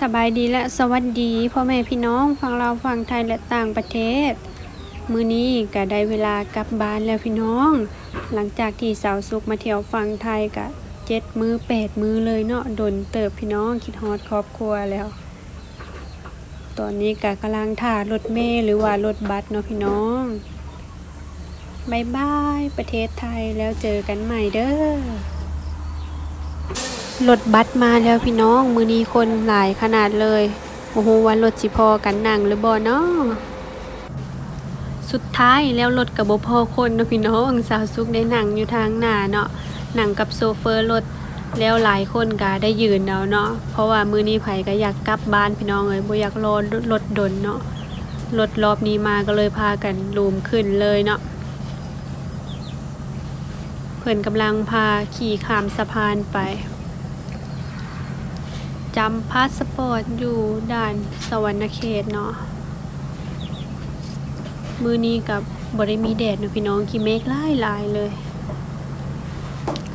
สบายดีและสวัสดีพ่อแม่พี่น้องฝั่งเราวฝั่งไทยและต่างประเทศ มือนี้ก็ได้เวลากลับบ้านแล้วพี่น้อง หลังจากที่สาวสุกมาเที่ยวฝั่งไทยก็เจ็ดมือแปดมือเลยเนาะดนเติบพี่น้องคิดฮอดครอบครัวแล้ว ตอนนี้ก็กำลังถ่ารถเมล์หรือว่ารถบัสเนาะพี่น้องบายบายประเทศไทยแล้วเจอกันใหม่เด้อ รถบัสมาแล้วพี่น้อง มือนี้คนหลายขนาดเลย โอ้โหว่ารถสิพอกันนั่งหรือบ่เนาะสุดท้ายแล้วรถกับบพอคนเนะพี่น้องสาวสุกได้นั่งอยู่ทางหน้าเนาะนั่งกับโซเฟอร์รถแล้วหลายคนก็ได้ยืนเอาเนาะเพราะว่ามือนี้ไผก็อยากกลับบ้านพี่น้องเอ้ยบ่อยากรอรถดนเนาะรถรอบนี้มาก็เลยพากันลูมขึ้นเลยเนาะเพิ่อนกำลังพาขี่ข้ามสะพานไป จำพาสปอร์ตอยู่ด่านสวรรณเขตเนาะ มือนี้กับบริมีแดดนะพี่น้องกี่เมฆไล่ลายเลย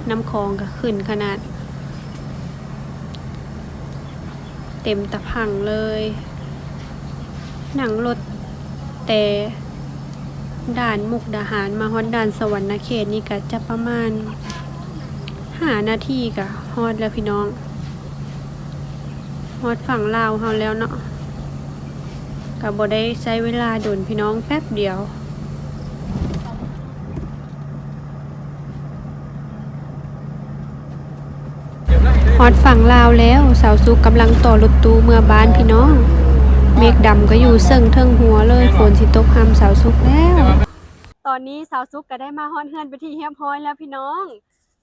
น้ำคลองก็ขึ้นขนาด เต็มตะพังเลย หนังรถแต่ด่านมุกดาหารมาฮอดด่านสวรรณเขตนี่ก็จะประมาณหานาทีก็ฮอดแล้วพี่น้อง ฮอดฝั่งลาวเฮาแล้วเนาะก็บ่ได้ใช้เวลาโดนพี่น้องแป๊บเดียว ฮอดฝั่งลาวแล้วสาวสุกกำลังต่อรถตู้เมื่อบ้านพี่น้อง เมฆดำก็อยู่เซิงเทิงหัวเลยฝนสิตกหำสาวสุกแล้ว ตอนนี้สาวสุกก็ได้มาฮอนเฮือนไปที่เฮียบฮ้อยแล้วพี่น้อง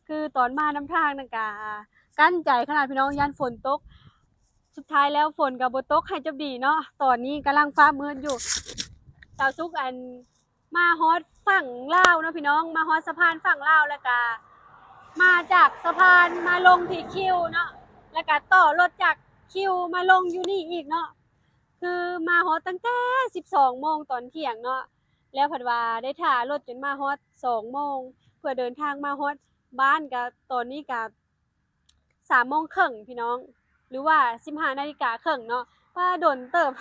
คือตอนมาน้ำทางนั่นกะกั้นใจขนาดพี่น้องยันฝนตก สุดท้ายแล้วฝนกับบตกให้จบดีเนาะตอนนี้กำลังฟ้ามืดอยู่สาวซุกอันมาฮอดฝั่งลาวเนาะพี่น้องมาฮอดสะพานฝั่งลาวแล้วก็มาจากสะพานมาลงที่คิวเนาะแล้วก็ต่อรถจากคิวมาลงอยู่นี่อีกเนาะคือมาฮอดตั้งแต่12โมงตอนเที่ยงเนาะแล้วผัดว่าได้ถ่ารถจนมาฮอด2โมงเพื่อเดินทางมาฮอดบ้านกับตอนนี้กับ3โมงครึ่งพี่น้อง หรือว่า15นาฬิกาครึ่งเนาะว่าโดนเติบ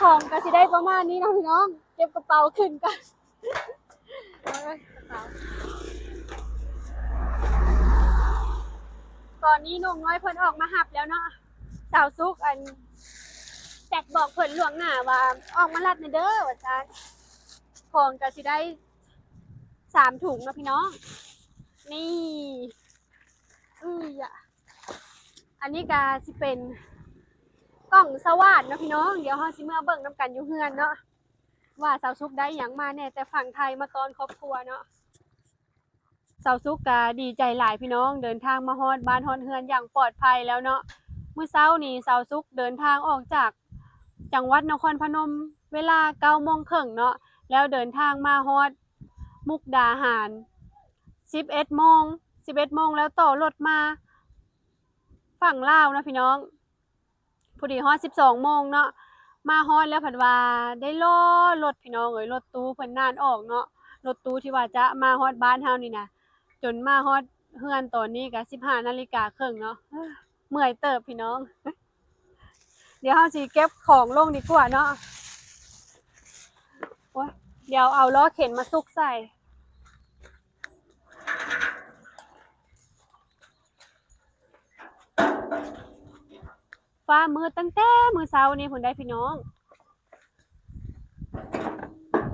ของก็สิได้ประมาณนี้นะพี่น้อง เก็บกระเป๋าขึ้นกันไว้กระเป๋าตอนนี้หนุ่มน้อยเพิ่นออกมาหับแล้วเนาะสาวซุกอันแจกบอกเพิ่นหลวงหน้าว่าออกมาลัดในเด้อว่าซั่นของก็สิได้สามถุงนะพี่น้อง นี่อื้ออะ อันนี้ก็สิเป็นกล่องสวัสดเนาะพี่น้อง เดี๋ยวเฮาสิเมื่อเบิ่งนํกันอยู่เฮือนเนาะว่าสาวซุกได้หยังมาแน่แต่ฝั่งไทยมาตอนครอบครัวเนาะสาวซุกก็ดีใจหลายพี่น้องเดินทางมาฮอดบ้านฮอดเฮือนอย่างปลอดภัยแล้วเนาะเมื้อเช้านี้สาวซุกเดินทางออกจากจังหวัดนครพนมเวลา9โมงครึ่งเนาะแล้วเดินทางมาฮอดมุกดาหาร11โมง11โมงแล้วต่อรถมา ฝั่งลาวนะพี่น้องพอดีฮอดสิบสองโมงเนาะมาฮอดแล้วผัดว่าได้รอรถพี่น้องเอ้ยรถตู้เพิ่นนานออกเนาะรถตู้ที่ว่าจะมาฮอดบ้านเฮานี่นะจนมาฮอดเฮือนตอนนี้ก็สิบห้านาฬิกาครึ่งเนาะเมื่อยเติบพี่น้อง เดี๋ยวเฮาสิเก็บของลงดีกว่าเนาะเดี๋ยวเอาล้อเข็นมาซุกใส่ ฟ้ามืดตั้งแต่มือเช้านี่พุ่นได้พี่น้อง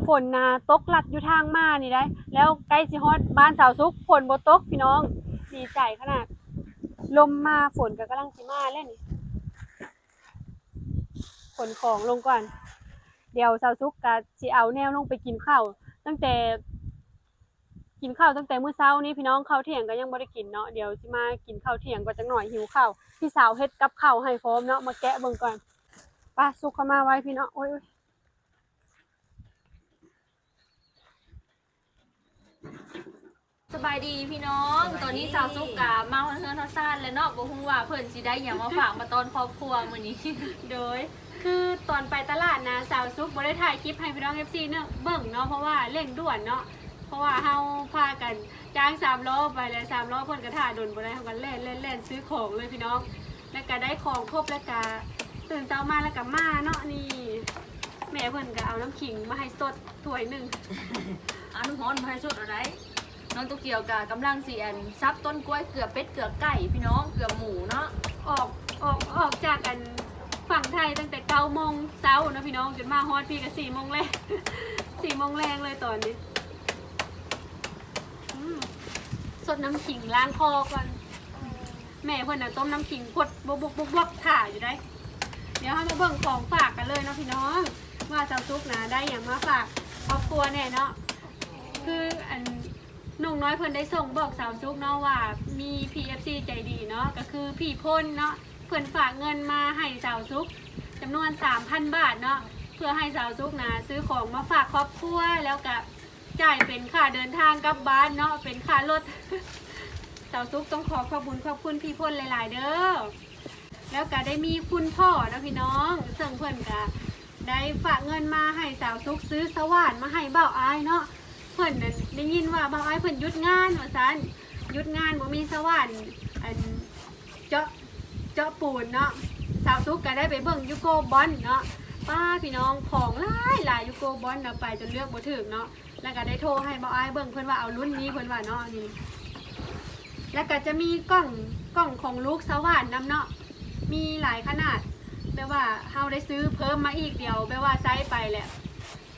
ฝนนาตกหลัดอยู่ทางมานี่ได้ แล้วใกล้สิฮอดบ้านสาวสุกฝนบ่ตกพี่น้องดีใจขนาด ลมมาฝนก็กำลังสิมาแล้วนี่ขนของลงก่อน เดี๋ยวสาวสุกก็สิเอาแนวลงไปกินข้าวตั้งแต่ กินข้าวตั้งแต่มื้อเช้านี้พี่น้องข้าวเที่ยงก็ยังบ่ได้กินเนาะเดี๋ยวสิมากินข้าวเที่ยงก็จักหน่อยหิวข้าวพี่สาวเฮ็ดกับข้าวให้พร้อมเนาะมาแกะเบิ่งก่อนป้าสุกเข้ามาไว้พี่เนาะโอ้ยสบายดีพี่น้อง ตอนนี้สาวซุกกามาเฮือนเฮาซ่านแล้วเนาะบ่ฮู้ว่าเพิ่นสิได้หยังมาฝากมาตอนครอบครัวมื้อนี้ โดย คือตอนไปตลาดนะสาวซุกบ่ได้ถ่ายคลิปให้พี่น้อง FC เนาะเบิ่งเนาะเพราะว่าเร่งด่วนเนาะ เพราะว่าเฮาพากันจ้างสามล้อไปแล้วสามล้อเพิ่นก็ถ่าดนบ่ได้เฮาก็แล่นๆๆซื้อของเลยพี่น้องแล้วก็ได้ของครบแล้วก็ตื่นเช้ามาแล้วก็มาเนาะนี่ แม่เพิ่นก็เอาน้ำขิงมาให้สดถ้วยหนึ่งอันฮ้อนมาให้สุดอะไรน้องตุกเกียวกับกำลังเสียนซับต้นกล้วยเกลือเป็ดเกลือไก่พี่น้องเกลือหมูเนาะออกออกออกจากกันฝั่งไทยตั้งแต่เก้าโมงเช้านะพี่น้องจนมาฮอดพี่ก็สี่โมงแรงสี่โมงแรงเลยตอนนี้อืม สดน้ำขิงล้างคอก่อน แม่เพิ่นน่ะต้มน้ำขิงพดบวกบวกบกบกถ่าอยู่ได้ เดี๋ยวเรามาเบิ่งของฝากกันเลยเนาะพี่น้อง ว่าสาวซุกนะได้อย่างมาฝากครอบครัวแน่เนาะคืออันนุ่งน้อยเพิ่นได้ส่งบอกสาวซุกเนาะว่ามี PFC ใจดีเนาะก็คือพี่พ่นเนาะเพิ่นฝากเงินมาให้สาวซุกจำนวน 3,000 บาทเนาะเพื่อให้สาวซุกนะซื้อของมาฝากครอบครัวแล้วก็ จ่ายเป็นค่าเดินทางกลับบ้านเนาะเป็นค่ารถสาวซุกต้องขอขอบคุณขอบคุณพี่พ่นหลาย ๆ เด้อแล้วก็ได้มีคุณพ่อนะพี่น้องซึ่งเพื่อนก็ได้ฝากเงินมาให้สาวซุกซื้อสว่านมาให้เบ้าอายเนาะเพื่อนนั้นได้ยินว่าเบ้าอายเพื่อนหยุดงานว่าซันหยุดงานบ่มีสว่านอันเจาะเจาะปูนเนาะสาวซุกก็ได้ไปเบิ่งยูโกบอลเนาะ ป้าพี่น้องของหลายหลายยูโกบอลเนาไปจนเลือกบ่ถึกเนาะแล้วก็ได้โทรให้บ้าอายเบิ่งเพื่อนว่าเอารุ่นนี้เพื่อนว่าเนาะนี่แล้วก็จะมีกล้องกล้องของลูกสว่านนำเนาะมีหลายขนาดแปลว่าเฮาได้ซื้อเพิ่มมาอีกเดียวแปลว่าไซส์ไปแหละ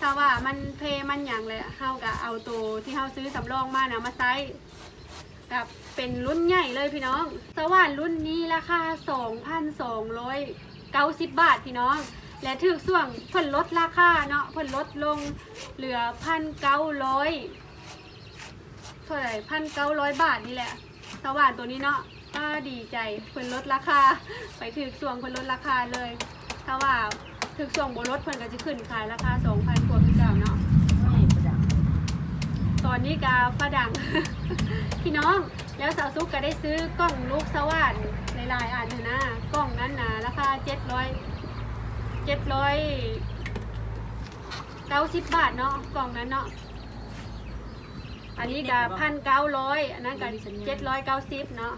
ถ้าว่ามันเพมันอย่างเลยเฮาก็เอาตัวที่เฮาซื้อสำรองมานะมาไซส์กับเป็นรุ่นใหญ่เลยพี่น้อง สว่านรุ่นนี้ราคา 2,290 บาทพี่น้อง และถึกส่วงเพิ่นลดราคาเนาะเพิ่นลดลงเหลือ1,900เท่าไหร่พันเก้าร้อยบาทนี่แหละสว่านตัวนี้เนาะก็ดีใจเพิ่นลดราคา ไปถือส่วงเพิ่นลดราคาเลยถ้าว่าถือส่วงบนรถเพิ่นก็จะขึ้นขายราคาสองพันกว่าพี่เจ้าเนาะตอนนี้กาฝาดังพี่น้องแล้วสาวซุกก็ได้ซื้อกล้องลูกสว่านหลายๆอันอยู่นะกล้องนั้นนะราคาเจ็ดร้อย เจ็ดร้อยเก้าสิบบาทเนาะกล่องนั้นเนาะอันนี้ก็พันเก้าร้อยอันนั้นก็เจ็ดร้อยเก้าสิบเนาะ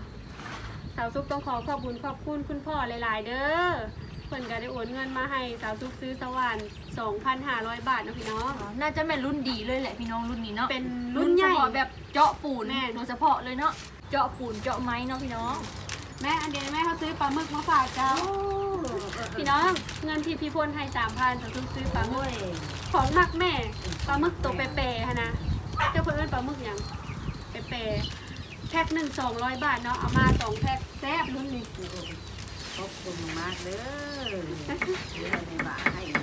สาวซุกต้องขอขอบคุณขอบคุณคุณพ่อหลาย ๆ เด้อเพิ่นก็ได้โอนเงินมาให้สาวซุกซื้อสว่าน2,500บาทเนาะพี่น้อง น่าจะเป็นรุ่นดีเลยแหละพี่น้องรุ่นนี้เนาะเป็นรุ่รุ่นนใหใหญ่ญ่แบบเจาะปูนแม่โดยเฉพาะเลยเนาะเจาะปูนเจาะไม้เนาะพี่น้อง แม่อันเดียวแม่เขาซื้อปลาหมึกมาฝากเจ้า พี่น้องเงินที่พี่พลให้สามพันสาวซุกซื้อปลาหมึโอ้กยของหมักแม่ปลาหมึกตัวเปย์ๆฮะนะเจ้าเพื่นเอนปลาหมึกอย่างเปย์ๆแพ็คหนึ่งสองร้อยบาทเนาะเอามาสองแพ็คแซ่บรุ่นนี้ขอบคุณมากเด้อเดี๋ยวในบ่าให้รั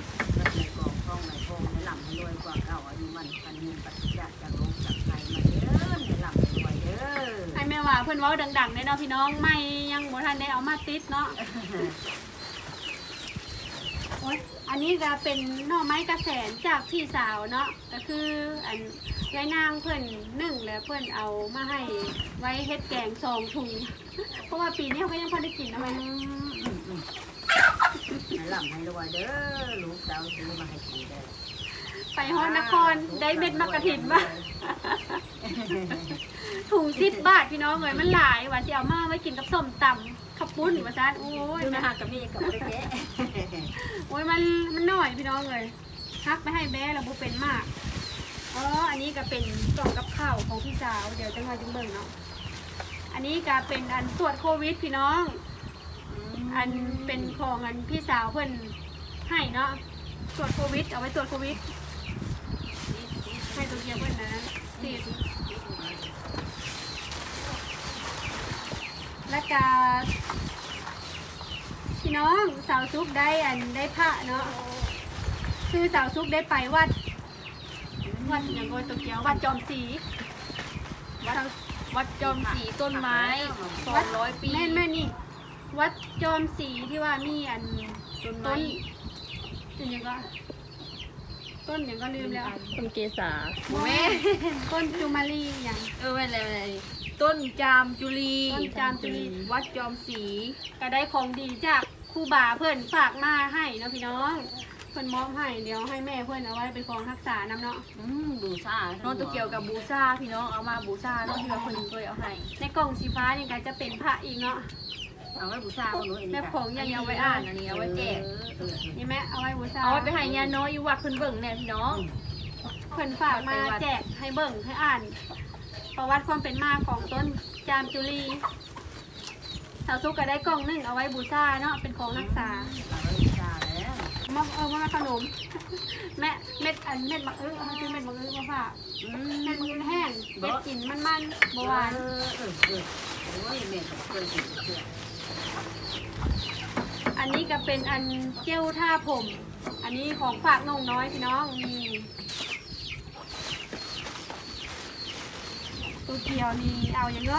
กในกองท่องในพงในหลับให้รวยกว่าเก่าอายุมันปันยืนปัจจัยจากโลกจากไทยมาเด้อในหลับให้รวยเด้อให้แม่ว่าเพื่อนเว้าดังๆได้เนาะพี่น้องไม่ยังบ่ทันได้เอามาติดเนาะโอ๊ยอันนี้จะเป็นหน่อไม้กระแสนจากพี่สาวเนาะก็คืออันยายนางเพื่อนหนึ่งแล้วเพื่อนเอามาให้ไว้เฮ็ดแกงสองถุงเพราะว่าปีนี้เขาก็ยังพอได้กินนะแม่ในหลับให้รวยเด้อลูกเต้าซื้อมาให้กินเด้อไปฮอดนครได้เม็ดมะกระถินมาถุงสิบบาทพี่น้องเลยมันหลายว่าสิเอามาไว้กินกับส้มตำขับปุ้นว่าซานโอ้ย ดูแม่นะฮะกับมีกับไม่แก่ โอ้ยมันมันหน่อยพี่น้องเลยทักไปให้แม่แล้วบุเป็นมากอ๋ออันนี้ก็เป็นกล่องกับข้าวของพี่สาวเดี๋ยวจะมาจึงเบิ่งเนาะอันนี้ก็เป็นอันตรวจโควิดพี่น้อง อันเป็นของอันพี่สาวเพิ่อนให้เนาะตรวจโควิด เอาไว้ตรวจโควิดให้ตัวเกียวเพิ่นนะติดและกาพี่ น้องสาวซุกได้อันได้พระเนาะคือสาวซุกได้ไปวัด วัดอย่างโกยตัวเกียววัดจอมศรีวัดวัดจอมสีต้นไม้สองร้อยปีแม่นแม่นี่ วัดจอมศรีที่ว่ามีอันต้นต้ไม้นต้นหยังก็ต้นหยังก็ลืมแล้วต้นเกษาโมแม่ต้นจุมารีอย่างเออไม่เลยไม่เลยต้นจามจุลีต้นจามจุลีวัดจอมสีก็ได้ของดีจากค รูบาเพื่อนฝากมาให้เนาะพี่น้องเพื่อนมอบให้เดี๋ยวให้แม่เพื่อนเอาไว้เป็นของรักษานำเนาะอืมดูซ่าน้องตัวเกี่ยวกับบูซาพี่น้องเอามาบูซาเนาะที่เราคนเคยเอาให้ในกล่องสีฟ้านี่ก็จะเป็นพระอีกเนาะเอาไว้บูชาคนนู้นแบบของยังยังไว้อ่านอันนี้เอาไว้แจกนี่แม่เอาไว้บูชาเอาไว้ไปให้ยาน้อยอยู่วัดเพิ่นเบิ่งแน่พี่น้องเพิ่นฝากมาแจกให้เบิ่งให้อ่าน ประวัติความเป็นมาของต้นจามจุลี สาวซุกก็ได้กล่องหนึงเอาไว้บูชาเนาะเป็นของรักษาเอาไว้บูชาแล้วมะเออมาขนม แม่เม็ดอันเม็ดมะเออเอาซื้อเม็ดมะเออมาฝากอืมเม็ดมะเออแห้งเม็ดกลิ่นมันๆบหวาน เออเออเออโอ้ยแม่ก็เคยกินเชื่ออันนี้ก็เป็นอันเจลท่าผม อันนี้ของฝากน้องน้อยพี่น้องมีตัวเกียวนี่เอาอย่างเ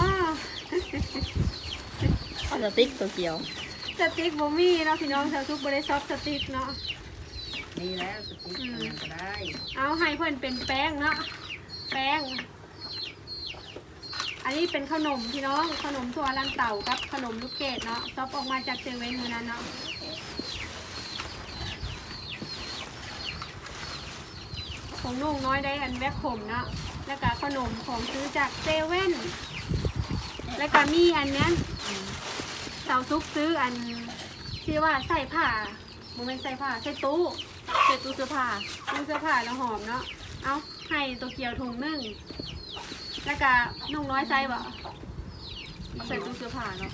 นาะสติ๊กตัวเกียวสติ๊กบ่มีเนาะพี่น้องชาวทุกบริษัทสติ๊กเนาะนี่แล้วสติ๊กอันนั้นก็ได้เอาให้เพื่อนเป็นแป้งเนาะแป้ง อันนี้เป็นขนมพี่น้องขนมถั่วลันเต่ากับขนมลูกเกดเนาะซอปออกมาจากเซเว่นมือนั้นเนาะของนุ่งน้อยได้อันแวกขมเนาะแล้วก็ขนมของซื้อจากเซเว่นแล้วก็มีอันเนี้ย สาวซุกซื้ออันที่ว่าใส่ผ้าโมเมนใส่ผ้าใส่ตู้เสื้อตู้เสื้อผ้าตู้เสื้อผ้าแล้วหอมเนาะเอาให้ตัวเกียวถุงนึ่งแล้วก็นุ่งน้อยใส่บ่ใส่ตู้เสื้อผ้าเนาะ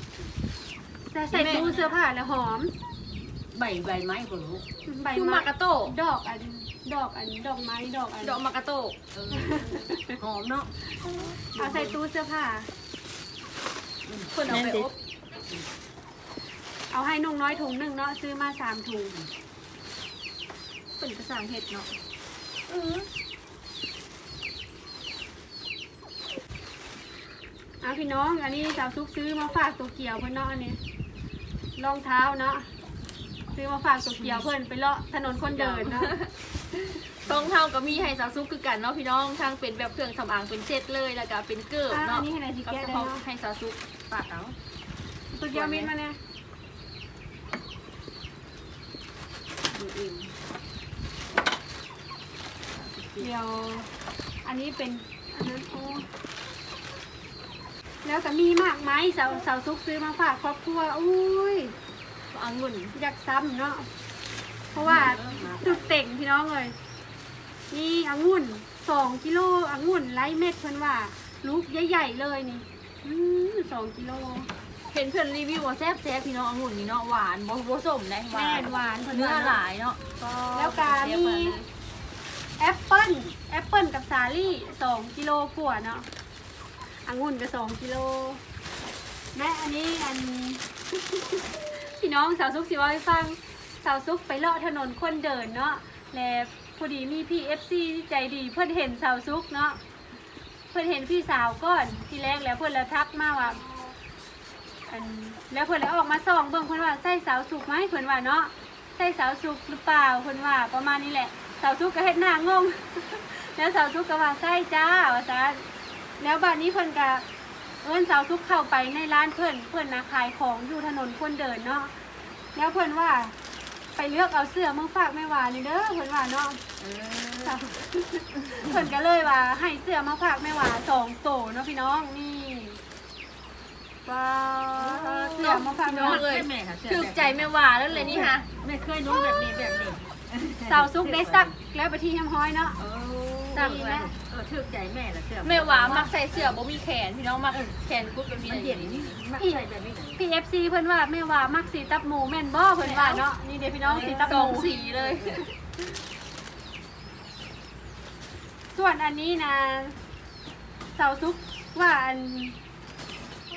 แต่ใส่ตู้เสื้อผ้าแล้วหอม ใบใบไม้คนรู้ใบคือไม้มากาโตดอกอันดอกอันดอกไม้ดอกอันดอกมากาโตะเออหอมเนาะเอาใส่ตู้เสื้อผ้าเพิ่นเอาไปอบ เอาให้นุ่งน้อยถุงหนึ่งเนาะซื้อมาสามถุงเพิ่นก็สั่งเฮ็ดเนาะเอาพี่น้องอันนี้สาวซุกซื้อมาฝากตัวเกียวเพื่อนเนาะอันนี้รองเท้าเนาะซื้อมาฝากตัวเกียวเพื่อนไปเลาะถนนคนเดินเนาะรองเท้าก็มีให้สาวซุกคือกันเนาะพี่น้องทั้งเป็นแบบเครื่องสำอางเป็นเซตเลยแล้วก็เป็นเกิบอะอัเนาะนนี้ให้นายสิก็แกะเฉได้พาะเนาะให้สาวซุกปากเอาตัวเกียวมิดมาเนี่ย ดูเองเดี๋ยวอันนี้เป็นอันนั้นโอ้แล้วก็มีมากไม้สาวสาวซุกซื้อมาฝากครอบครัวอุ้ยอังุ่นอยากซ้ำเนาะเพราะว่าจุดเต่งพี่น้องเลยนี่องุ่นสองกิโลองุ่นไร้เม็ดเพิ่นว่า ลูกใหญ่ๆเลยนี่อืมสองกิโล เห็นเพื่อนรีวิวว่าแซ่บแซ่บพี่น้ององุ่นนี่เนาะหวานบ่บ่ส้มนะหวาแม่นนหวานเพิ่นเนื้อว่าหลายเนาะแล้วก็มีแอปเปิ้ลแอปเปิ้ลกับสาลี่สองกิโลกว่าเนาะองุ่นก็สองกิโลและอันนี้อัน พี่น้องสาวซุกสิว่าให้ฟังสาวซุกไปเลาะถนนคนเดินเนาะและพอดีมีพี่เอฟซีใจดีเพื่อนเห็นสาวซุกเนาะเพื่อนเห็นพี่สาวก่อนทีแรกแล้วเพื่อนแล้วทักมาว่า อันแล้วเพื่อนแล้วออกมาส่องเบิ่งเพื่อนว่าใส่สาวซุกไหมเพื่อนว่าเนาะใส่สาวซุกหรือเปล่าเพื่อนว่าประมาณนี้แหละ สาวซุกก็เฮ็ดหน้างง แล้วสาวซุกก็ว่าใส่จ้าว่าซะแล้วบัดนี้เพิ่นก็เอิ้นสาวซุกเข้าไปในร้านเพิ่นเพิ่นนะขายของอยู่ถนนคนเดินเนาะแล้วเพิ่นว่า ไปเลือกเอาเสื้อมาฝากแม่หวานนี่เด้อเพิ่นว่าเนาะเออเพิ่นก็เลยว่าให้เสื้อมาฝากแม่หวานสองโตเนาะพี่น้องนี่ ว้าเสื้อมาฝากแม่หวานเลยแม่ค่ะเชื่อถูกใจแม่หวาแล้วเลยนี่ค่ะแม่เคยนุ่งแบบนี้แบบนี้สาวซุกได้ซักแล้วไปที่แฮมฮ้อยเนาะเออสั่งไว้เออถูกใจแม่ละเชื่อแม่หวามักใส่เสื้อบ่มีแขนพี่น้องมักแขนกุดแบบนี้มันเลเย็นยนี่มักใส่แบบนี้ไหนพี่ FC เพิ่นว่าแม่ว่ามักสีตับหมูแม่นบ่เพิ่นว่าเนาะนี่เด้พี่น้องสีตับสหองมูสีเลย ส่วนอันนี้นะเสาซุกว่าอัน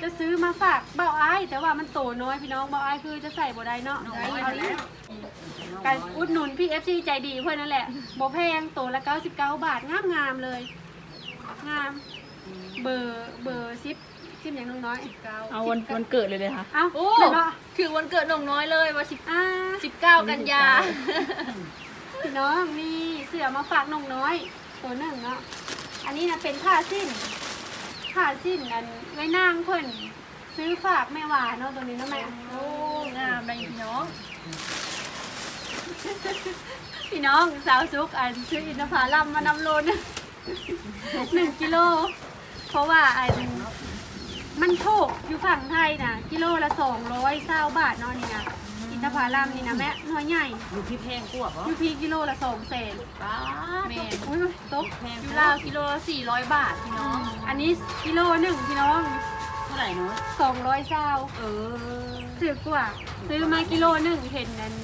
จะซื้อมาฝากเบาอ้ายแต่ว่ามันโตน้อยพี่น้องเบาอ้ายคือจะใส่บ่ได้เนาะน้องเอาน้อยเอาแล้วการอุดหนุนพี่ FC ใจดีเพื่อนนั่นแหละบ่แพงโตละ99 บาทงามงามๆเลย งาม เบอร์เบอร์ซิปซิปอย่างน้อยๆเอาวันวันเกิดเลยเลยค่ะ เอ้าโอ้เดี๋ยวเนาะคือวันเกิดน้องน้อยเลยว่าสิบอ่า สิบเก้ากันยา พี่น้องมีเสือมาฝากน้องน้อย ตัวหนึ่งเนาะ อันนี้นะเป็นผ้าสิ้น ผ้าสิ้นอันไว้นางเพิ่นซื้อฝากแม่หวานเนาะตัวนี้เนาะแม่โอ้งามเลยพี่น้อง พี่น้องสาวซุกอันซื้ออินทผลัมมานำโลนหนึ่งกิโล เพราะว่าอันมันถูกอยู่ฝั่งไทยนะกิโลละสองร้อยเศร้าบาทเนาะนี่นะ นทผลัมนี่นะแม่น้อยใหญ่อยู่ที่แพงกว่าบ่ยูพีกิโลละสองแสนป้าแม่นอุ้ยตกแพงอยู่ลาวกิโลละ400บาทพี่น้อง อันนี้กิโลหนึ่งพี่น้องเท่าไหร่เนาะสองร้อยเศร้าเออซื้อกว่า ซื้อมากิโลหนึ่งเห็นนั้น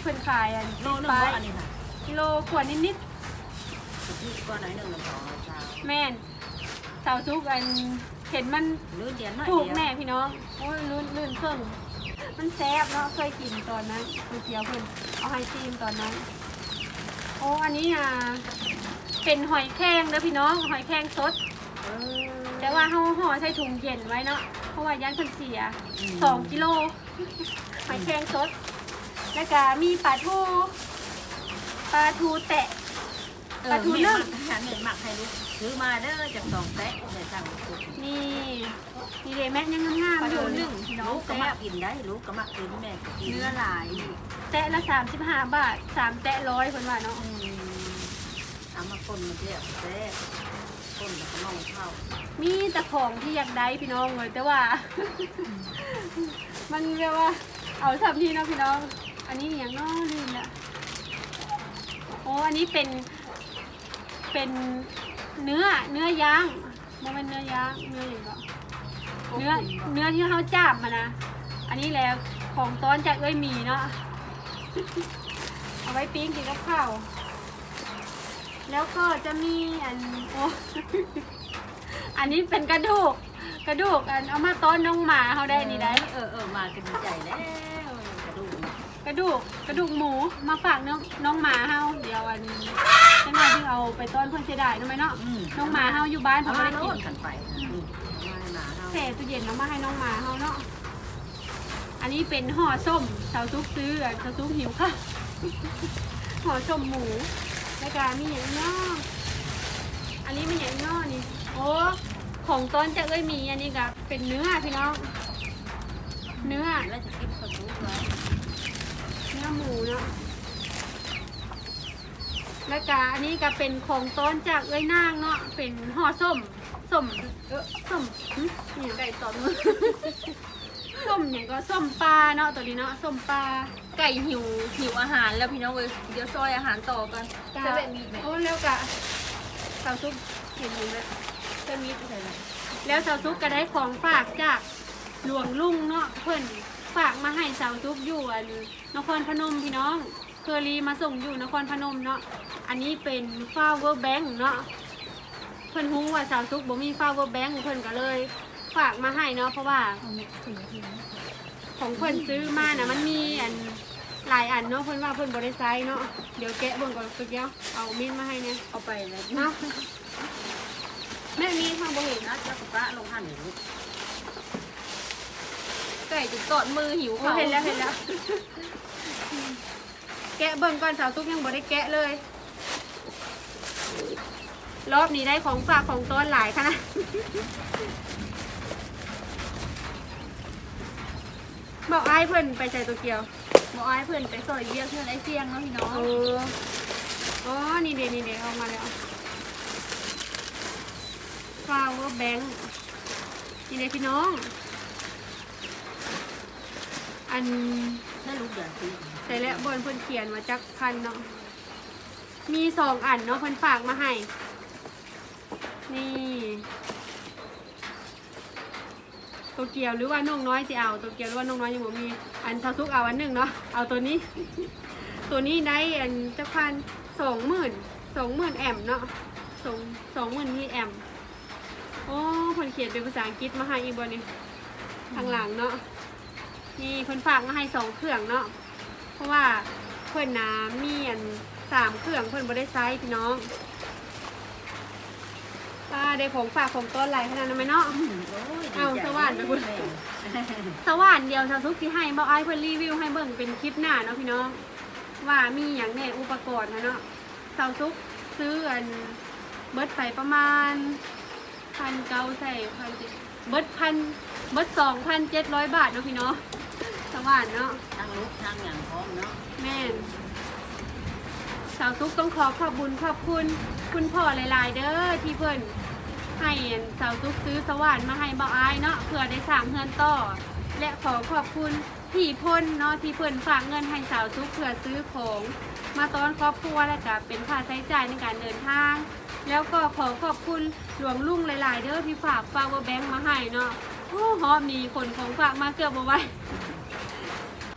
เพื่อนขายอันโลนึงไปบ่อันนี้ค่ะกิโลขวดนิดที่ก็น้อยหนึ่งละสองละสามๆแม่นสาวซุกอันเห็นมันลื่นเดียนหน่อยถูกเดียวแม่พี่น้องโอ้ยลื่นลื่นเครื่อง มันแซ่บเนาะเคยกินตอนนั้นก๋วยเตี๋ยวเพิ่นเอาให้ซีมตอนนั้น โอ้อันนี้อะเป็นหอยแครงเด้อพี่น้องหอยแครงสด แต่ว่าเขาห่อใส่ถุงเย็นไว้เนาะเพราะว่าย่านเพิ่นเสียสองกิโลหอยแครงสด แล้วก็มีปลาทูปลาทูแตะปลาทูเนึ่หงมักหาเงินหมักให้ลูก ซื้อมาเด้อจากสองแตะในสั่งลูกนี่นี่เลยแม่ยังงามปลาๆอทูยู่หนึ่งพี่น้องลูกก็แซ่มักบกินได้ลูกก็มักกินแม่ก็กินเนื้อหลายแตะละสามสิบห้าบาทสามแตะร้อยเพิ่นว่าเนาะอืมเอามาคนมาเทียบแซ่คนแล้วก็มองเข้ามีแต่ของที่อยากได้พี่น้องเลยแต่ว่า มันเรียกว่า เอาสับทีเนาะพี่น้อง อันนี้อย่างน้อลืมละโอ้อันนี้เป็นเป็น เนื้อเนื้อย่างมันเป็นเนื้อย่างเนื้ออย่างก็เนื้อเนื้อที่เขาจับมานะ อันนี้แหล้วของต้อนจากเอ้ยหมีเนาะเอาไว้ปิ้งกินกับข้าวแล้วก็จะมีอันโอ้อันนี้เป็นกระดูก กระดูกอันเอามาต้อนน้องหมาเขาได้นี่ได้ เออเออมากันดีใจแล้วกระดูก กระดูกกระดูกหมูมาฝากน้องน้องหมาเฮาเดี๋ยวอันจังหวะที่เอาไปต้อนเพื่อนเสียดายทำไมเนาะอืม น้องหมาเฮาอยู่บ้านเอาเขามาไม่ได้โน่กินนกันไปอืมเอามาให้หมาเราเศษตู้เย็นเอามาให้น้องหมาเฮาเนาะอันนี้เป็นห่อส้มสาวซุกซื้ออะสาวซุกหิวค่ะ ห่อส้มหมูแล้วก็มีอย่างย่ออันนี้มีอย่างย่อนี่โอ้ของต้นจะเอ้ยมีอันนี้กับเป็นเนื้อพี่น้องเนื้อ แล้วจะกินข้าวทุกไว้เนื้อหมูเนาะแล้วก็อันนี้ก็เป็นของต้นจากเอ้ยนางเนาะเป็นห่อส้มส้มเออส้มหึนี่ไก่ตอนมือ ส้มเนี่ยก็ส้มปลาเนาะตัวนี้เนาะส้มปลา ไก่หิวหิวอาหารแล้วพี่น้องเว้ยเดี๋ยวซอยอาหารต่อกันกะจะแบบมีไหมโอ้แล้วก็สาวซุปเห็นอยู่เลยจะมีใส่ไหมแล้วสาวซุปก็ได้ของฝากจากหลวงลุงเนาะเพิ่น ฝากมาให้สาวซุปอยู่อันนครพนมพี่น้อง เคอรีมาส่งอยู่นครพนมเนาะ อันนี้เป็น flower bank เนาะ เพิ่นฮู้ว่าสาวซุกบ่มี flower bank เพิ่นก็เลย ฝากมาให้เนาะเพราะว่าของเพิ่นซื้อมาน่ะมันมีอันหลายอันเนาะเพิ่นว่าเพิ่นบ่ได้ใช้เนาะ เดี๋ยวแกะเบิ่งก่อนตัวเดียวเอามีดมาให้เนี่ยเอาไปเลยเนาะแม่มีทางบ่เห็นนัดแล้วก็ปะลงหั่นอยู่ลู กไก่จุดตอดมือหิวโอ้เขาเห็นแล้วเห็นแล้ว แกะเบิ่งก่อนสาวซุกยังบ่ได้แกะเลย รอบนี้ได้ของฝากของต้นหลายค่ะนะบอกไอ้ายเพิ่นไปใส่ตัวเกียวบอกให้เพื่อนไปซอยเบี้ยเพื่อนไอ้เสียงเนาะพี่น้องเอออ๋อนี่เดนี่เดเอามาแล้ว flower bank นี่เดพี่น้อง อันได้ลูกเดือนปีแต่และบนเพิ่นเขียนว่าจักพันเนาะ มีสองอันเนาะเพิ่นฝากมาให้ นี่ ตัวเกียวหรือว่าน้องน้อยสิเอา ตัวเกียวหรือว่าน้องน้อยยังบ่มี อันทาซุกเอาอันหนึ่งเนาะ เอาตัวนี้ ตัวนี้ได้อันจักพันสองหมื่นสองหมื่นแอมเนาะสองสองหมื่นที่แอมโอ้เพิ่นเขียนเป็นภาษาอังกฤษมาให้อีกบ่นี่ทางหลังเนาะ นี่เพิ่นฝากมาให้สองเครื่องเนาะ เพราะว่าเพิ่นน้ำมีอันสามเครื่องเพิ่นบ่ได้ใช้พี่น้องป้าได้ของฝากของต้นหลายขนาดนั้นไหมเนาะ เอาสว่านไปพุ่นสว่านเดียวชาวซุกที่ให้บอกไอ้ายเพิ่นรีวิวให้เบิ่งเป็นคลิปหน้าเนาะพี่น้อง ว่ามีอย่างแน่อุปกรณ์นะเนาะชาวซุกซื้ออันเบิดไปประมาณพันเก้าใส่พันเจ็ดเบิดพันเบิดสองพันเจ็ดร้อยบาทเนาะพี่น้อง สว่านเนาะทางลูกทางอย่างพร้อมเนาะแม่นสาวซุกต้องขอขอบบุญขอบคุณ คุณพ่อหลายๆเด้อที่เพิ่นให้อันสาวซุกซื้อสว่านมาให้บ่อายเนาะเพื่อได้สร้างเฮือนต่อ และขอขอบคุณพี่พลเนาะที่เพิ่นฝากเงินให้สาวซุกเพื่อซื้อของ มาต้อนครอบครัวและก็เป็นค่าใช้จ่ายในการเดินทาง แล้วก็ขอขอบคุณหลวงลุงหลาย ๆ เด้อที่ฝากฟาวเวอร์แบงค์มาให้เนาะโอ้หอบมีคนของฝากมาเกือบบ่ไหว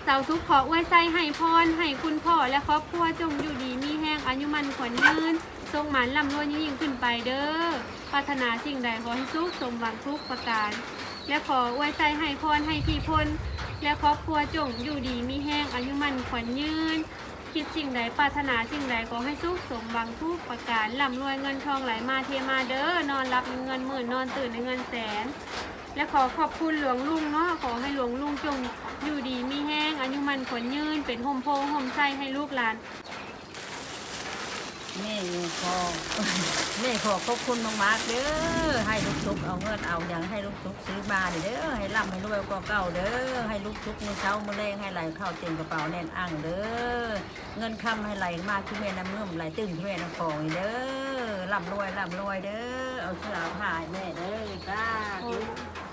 สาวทุกขออวยใจให้พรให้คุณพ่อและครอบครัวจงอยู่ดีมีแห้งอายุมันขวัญยืนทรงหมันลำรวยยิ่งขึ้นไปเด้อปรารถนาสิ่งใดขอให้สุขสมหวังทุกประการ และขออวยใจให้พรให้พี่พลและครอบครัวจงอยู่ดีมีแห้งอายุมันขวัญยืน คิดสิ่งใดปรารถนาสิ่งใดขอให้สุขสมหวังทุกประการร่ำรวยเงินทองไหลมาเทมาเด้อนอนรับในเงินหมื่นนอนตื่นในเงินแสน และขอขอบคุณหลวงลุงเนาะขอให้หลวงลุงจง อยู่ดีมีแห้งอายุมันขนยืนเป็นห่มโพห่มไส้ให้ลูกหลาน แม่ขอแม่ขอขอบคุณมากๆเด้อให้ลูกทุกเอาเงินเอาอย่างให้ลูกทุกซื้อมานเด้อให้ร่ำให้รวยกว่าเก่าเด้อให้ลูกทุกมือเช้ามือแรงให้ไหลเข้าเต็มกระเป๋าแน่นอ่างเด้อเงินคำให้ไหลมากที่แม่น้ำเนื่อมไหลตึงที่แม่น้ำฟองเด้อร่ำรวยร่ำรวยเด้อเอาเสื้อผ้าให้แม่เด้อจ้า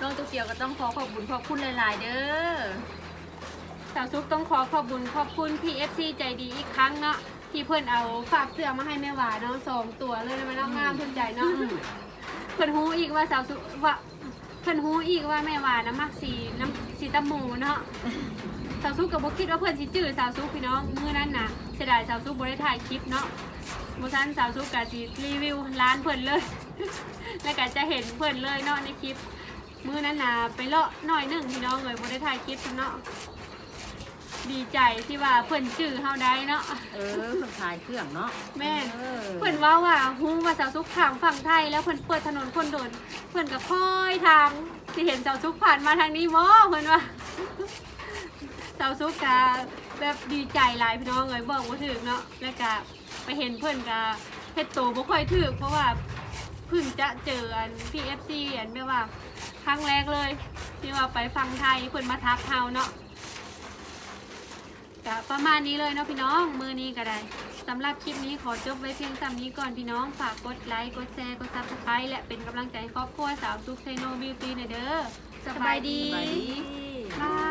น้องตุ๊กเกียวก็ต้องขอขอบคุณขอบคุณหลายๆ เด้อสาวซุกต้องขอขอบุญขอบคุณ PFC ใจดีอีกครั้งเนาะ ที่เพื่อนเอาฝากเสื้อมาให้แม่หวาเนาะสองตัวเลยนะมันน้องงามทุนใจเนาะเพื่อนฮู้อีกว่าสาวซุกว่าเพื่อนฮู้อีกว่าแม่หวานะมักสีน้ำสีตะหมูเนาะสาวซุกกับบ่คิดว่าเพื่อนสิจื้อสาวซุกพี่น้องมื้อนั้นน่ะเสียดายสาวซุกบ่ได้ถ่ายคลิปเนาะบ่ทันสาวซุกกะสิรีวิวร้านเพิ่นเลย แล้วก็จะเห็นเพิ่นเลยเนาะในคลิป มื้อนั้นน่ะไปเลาะหน่อยหนึงพี่น้องเลยบ่ได้ถ่ายคลิปเนาะ ดีใจที่ว่าเพิ่นจื้อเฮาได้เนาะเออคนขายเครื่องเนาะแม่นเออเพิ่นว่าว่าฮู้ว่าสาวซุกทางฝั่งไทย แล้วเพิ่นเปิดถนนคนเดินเพิ่นก็ค่อยทางสิเห็นสาวซุกผ่านมาทางนี้บ่เพิ่นว่าสาวซุกก็แบบดีใจหลายพี่น้องเอ้ยบอกบ่ถึงเนาะแล้วก็ไปเห็นเพิ่นก็เฮ็ดโตบ่ค่อยถึกเพราะว่าเพิ่งจะเจออัน PFC อันแบบว่าครั้งแรกเลย ที่ว่าไปฟังไทยเพิ่นมาทักเฮาเนาะ ก็ประมาณนี้เลยเนาะพี่น้อง มือนี้ก็ได้สำหรับคลิปนี้ขอจบไว้เพียงสำนี้ก่อนพี่น้อง ฝากกดไลค์ กดแชร์ กดซับสไครต์และเป็นกำลังใจให้ครอบครัวสาวซุกเซโนบิวตี้หน่อยเด้อสบายดี สบายดี ค่ะ